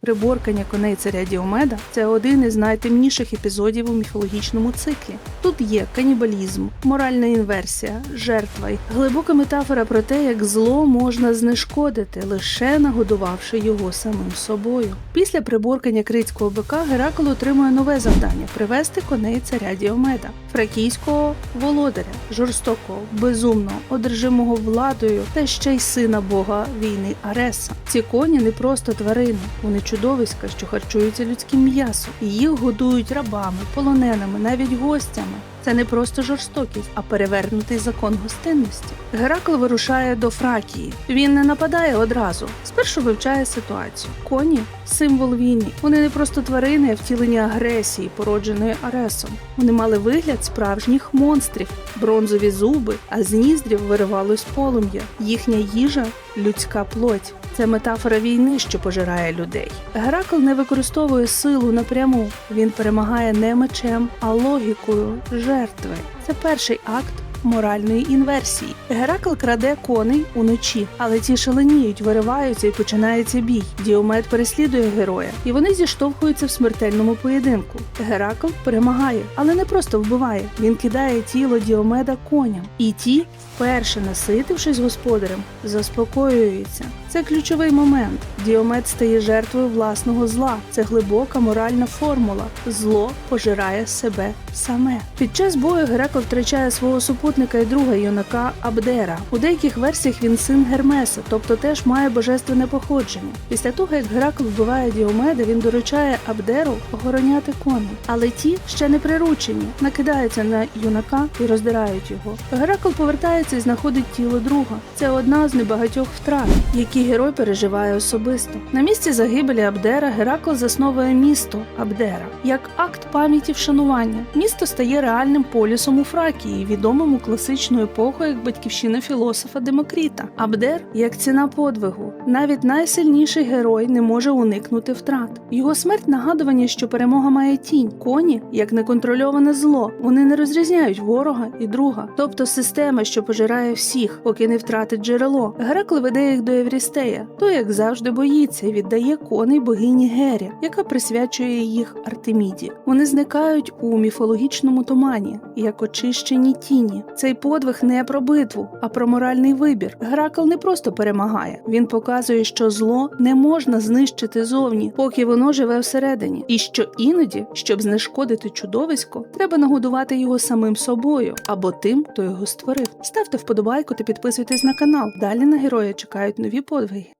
Приборкання коней царя Діомеда це один із найтемніших епізодів у міфологічному циклі. Тут є канібалізм, моральна інверсія, жертва й глибока метафора про те, як зло можна знешкодити, лише нагодувавши його самим собою. Після приборкання критського бика Геракл отримує нове завдання привести коней царя Діомеда, фракійського володаря, жорстокого, безумного, одержимого владою та ще й сина бога війни Ареса. Ці коні не просто тварини, вони чудовиська, що харчуються людським м'ясом, їх годують рабами, полоненими, навіть гостями. Це не просто жорстокість, а перевернутий закон гостинності. Геракл вирушає до Фракії. Він не нападає одразу. Спершу вивчає ситуацію. Коні символ війни. Вони не просто тварини, а втілення агресії, породженої Аресом. Вони мали вигляд справжніх монстрів, бронзові зуби, а з ніздрів виривалось полум'я. Їхня їжа людська плоть. Це метафора війни, що пожирає людей. Геракл не використовує силу напряму. Він перемагає не мечем, а логікою жертви. Це перший акт. Моральної інверсії Геракл краде коней уночі, але ті шаленіють, вириваються і починається бій. Діомед переслідує героя, і вони зіштовхуються в смертельному поєдинку. Геракл перемагає, але не просто вбиває. Він кидає тіло Діомеда коням, і ті, вперше наситившись господарем, заспокоюються. Це ключовий момент. Діомед стає жертвою власного зла. Це глибока моральна формула. Зло пожирає себе саме. Під час бою Геракл втрачає свого супутника і друга юнака Абдера. У деяких версіях він син Гермеса, тобто теж має божественне походження. Після того, як Геракл вбиває Діомеда, він доручає Абдеру охороняти коней. Але ті ще не приручені, накидаються на юнака і роздирають його. Геракл повертається і знаходить тіло друга. Це одна з небагатьох втрат, які герой переживає особисто. На місці загибелі Абдера Геракл засновує місто Абдера як акт пам'яті вшанування. Місто стає реальним полісом у Фракії, відомим у класичну епоху як батьківщина філософа Демокріта. Абдер як ціна подвигу. Навіть найсильніший герой не може уникнути втрат. Його смерть нагадування, що перемога має тінь. Коні як неконтрольоване зло. Вони не розрізняють ворога і друга, тобто система, що пожирає всіх, поки не втратить джерело. Геракл веде їх до Еврістея, той, як завжди, боїться і віддає коней богині Гері, яка присвячує їх Артеміді. Вони зникають у міфологічному тумані, як очищені тіні. Цей подвиг не про битву, а про моральний вибір. Геракл не просто перемагає, він показує, що зло не можна знищити зовні, поки воно живе всередині, і що іноді, щоб знешкодити чудовисько, треба нагодувати його самим собою або тим, хто його створив. Ставте вподобайку та підписуйтесь на канал. Далі на героя чекають нові подвиги.